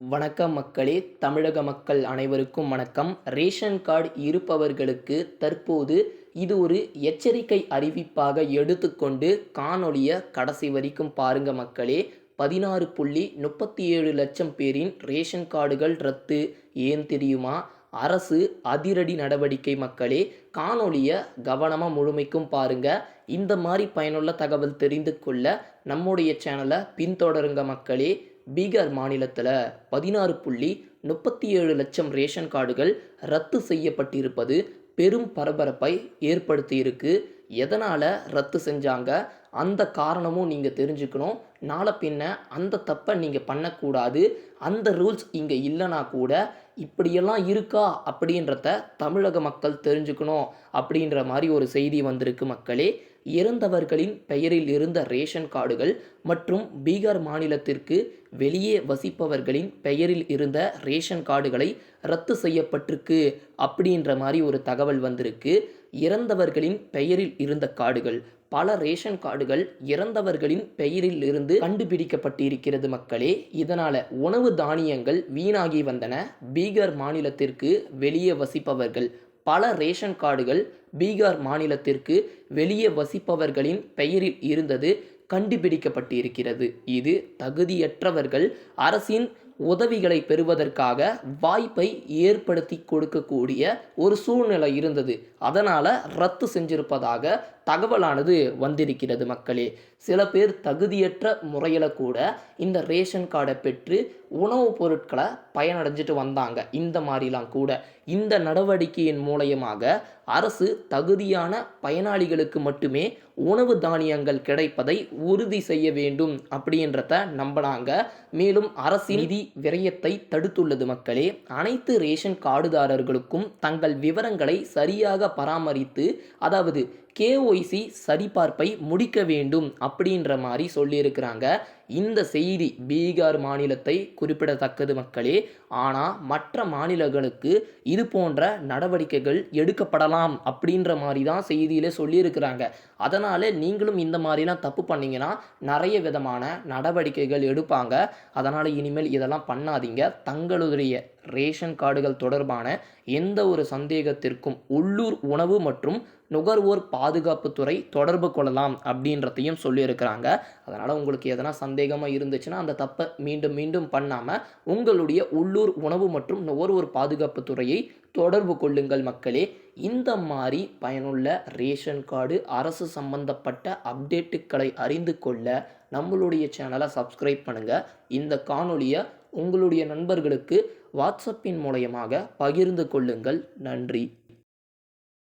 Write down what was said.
வணக்கம் மக்களே தமிழக மக்கள் அனைவருக்கும் வணக்கம். ரேஷன் கார்டு இருப்பவர்களுக்கு தற்போது இது ஒரு எச்சரிக்கை அறிவிப்பாக எடுத்துக்கொண்டு காணொளியை கடைசி வரைக்கும் பாருங்க மக்களே. பதினாறு புள்ளி முப்பத்தி ஏழு லட்சம் பேரின் ரேஷன் கார்டுகள் ரத்து. ஏன் தெரியுமா? அரசு அதிரடி நடவடிக்கை மக்களே. காணொளியை கவனமாக முழுமைக்கும் பாருங்க. இந்த மாதிரி பயனுள்ள தகவல் தெரிந்து கொள்ள நம்முடைய சேனலை பின்தொடருங்க மக்களே. பீகார் மாநிலத்தில் பதினாறு புள்ளி முப்பத்தி ஏழு லட்சம் ரேஷன் கார்டுகள் ரத்து செய்யப்பட்டிருப்பது பெரும் பரபரப்பை ஏற்படுத்தியிருக்கு. எதனால் ரத்து செஞ்சாங்க? அந்த காரணமும் நீங்கள் தெரிஞ்சுக்கணும். நாளை பின்ன அந்த தப்பை நீங்கள் பண்ணக்கூடாது. அந்த ரூல்ஸ் இங்கே இல்லைனா கூட இப்படியெல்லாம் இருக்கா அப்படின்றத தமிழக மக்கள் தெரிஞ்சுக்கணும் அப்படின்ற மாதிரி ஒரு செய்தி வந்திருக்கு மக்களே. இறந்தவர்களின் பெயரில் இருந்த ரேஷன் கார்டுகள் மற்றும் பீகார் மாநிலத்திற்கு வெளியே வசிப்பவர்களின் பெயரில் இருந்த ரேஷன் கார்டுகளை ரத்து செய்யப்பட்டிருக்கு அப்படின்ற மாதிரி ஒரு தகவல் வந்திருக்கு. இறந்தவர்களின் பெயரில் இருந்த கார்டுகள் பல ரேஷன் கார்டுகள் இறந்தவர்களின் பெயரில் இருந்து கண்டுபிடிக்கப்பட்டிருக்கிறது மக்களே. இதனால உணவு தானியங்கள் வீணாகி வந்தன. பீகார் மாநிலத்திற்கு வெளியே வசிப்பவர்கள் பல ரேஷன் கார்டுகள் பீகார் மாநிலத்திற்கு வெளியே வசிப்பவர்களின் பெயரில் இருந்தது கண்டுபிடிக்கப்பட்டிருக்கிறது. இது தகுதியற்றவர்கள் அரசின் உதவிகளை பெறுவதற்காக வாய்ப்பை ஏற்படுத்தி கொடுக்கக்கூடிய ஒரு சூழ்நிலை இருந்தது. அதனால் ரத்து செஞ்சிருப்பதாக தகவலானது வந்திருக்கிறது மக்களே. சில பேர் தகுதியற்ற முறையில் கூட இந்த ரேஷன் கார்டை பெற்று உணவுப் பொருட்களை பயனடைஞ்சிட்டு வந்தாங்க. இந்த மாதிரிலாம் கூட. இந்த நடவடிக்கையின் மூலயமாக அரசு தகுதியான பயனாளிகளுக்கு மட்டுமே உணவு தானியங்கள் கிடைப்பதை உறுதி செய்ய வேண்டும் அப்படின்றத நம்பினாங்க. மேலும் அரசின் நிதி விரயத்தை தடுத்துள்ளது மக்களே. அனைத்து ரேஷன் கார்டுதாரர்களுக்கும் தங்கள் விவரங்களை சரியாக பராமரித்து அதாவது கேஒய்சி சரிபார்ப்பை முடிக்க வேண்டும் அப்படின்ற மாதிரி சொல்லியிருக்கிறாங்க. இந்த செய்தி பீகார் மாநிலத்தை குறிப்பிடத்தக்கது மக்களே. ஆனால் மற்ற மாநிலங்களுக்கு இது போன்ற நடவடிக்கைகள் எடுக்கப்படலாம் அப்படின்ற மாதிரி தான் செய்தியில் சொல்லியிருக்கிறாங்க. அதனால் நீங்களும் இந்த மாதிரிலாம் தப்பு பண்ணிங்கன்னா நிறைய விதமான நடவடிக்கைகள் எடுப்பாங்க. அதனால் இனிமேல் இதெல்லாம் பண்ணாதீங்க. தங்களுடைய ரேஷன் கார்டுகள் தொடர்பான எந்த ஒரு சந்தேகத்திற்கும் உள்ளூர் உணவு மற்றும் நுகர்வோர் பாதுகாப்புத்துறை தொடர்பு கொள்ளலாம் அப்படின்றதையும் சொல்லியிருக்கிறாங்க. அதனால் உங்களுக்கு எதனா சந்தேகமாக இருந்துச்சுன்னா அந்த தப்பை மீண்டும் மீண்டும் பண்ணாமல் உங்களுடைய உள்ளூர் உணவு மற்றும் நுகர்வோர் பாதுகாப்புத்துறையை தொடர்பு கொள்ளுங்கள் மக்களே. இந்த மாதிரி பயனுள்ள ரேஷன் கார்டு அரசு சம்பந்தப்பட்ட அப்டேட்டுக்களை அறிந்து கொள்ள நம்மளுடைய சேனலை சப்ஸ்கிரைப் பண்ணுங்கள் இந்த காணொலியை உங்களுடைய நண்பர்களுக்கு வாட்ஸ்அப்பின் மூலயமாக பகிர்ந்து கொள்ளுங்கள். நன்றி.